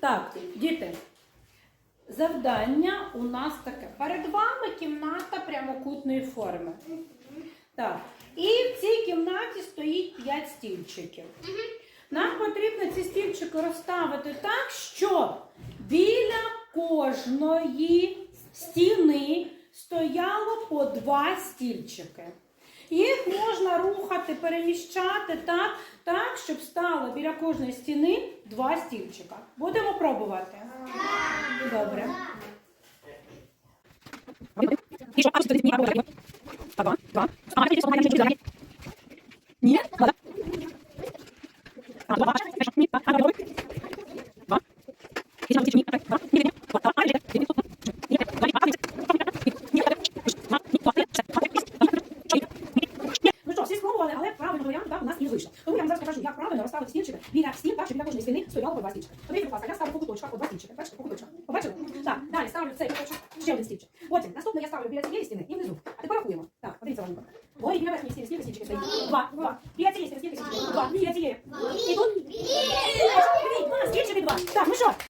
Так, діти, завдання у нас таке. Перед вами кімната прямокутної форми. Так. І в цій кімнаті стоїть 5 стільчиків. Нам потрібно ці стільчики розставити так, щоб біля кожної стіни стояло по два стільчики. Їх можна рухати, переміщати так, так, щоб стало біля кожної стіни два стільчика. Будемо пробувати. Добре. Ні? Ладно. Ну що, всі правильного варіанту так, у нас і не вийшло. Тому я вам зараз покажу, як правильно розставити стільчики біля стін, так, щоб біля кожної стіни стояло по два стільчики. Подивіться, будь ласка, я ставлю по куточках, по два стільчики. Бачите, по куточках. Побачили? Так, далі ставлю цей куточок, ще один стільчик. Потім, наступне я ставлю біля цієї стіни і внизу. А тепер рахуємо. Так, подивіться, Ванька. Ой, біля верхньої стіни скільки стільчиків стоїть? Два, два. Біля цієї стіни скільки стільчиків? Два. Біля цієї. І тут? Два, стільчики два. Так, ну що,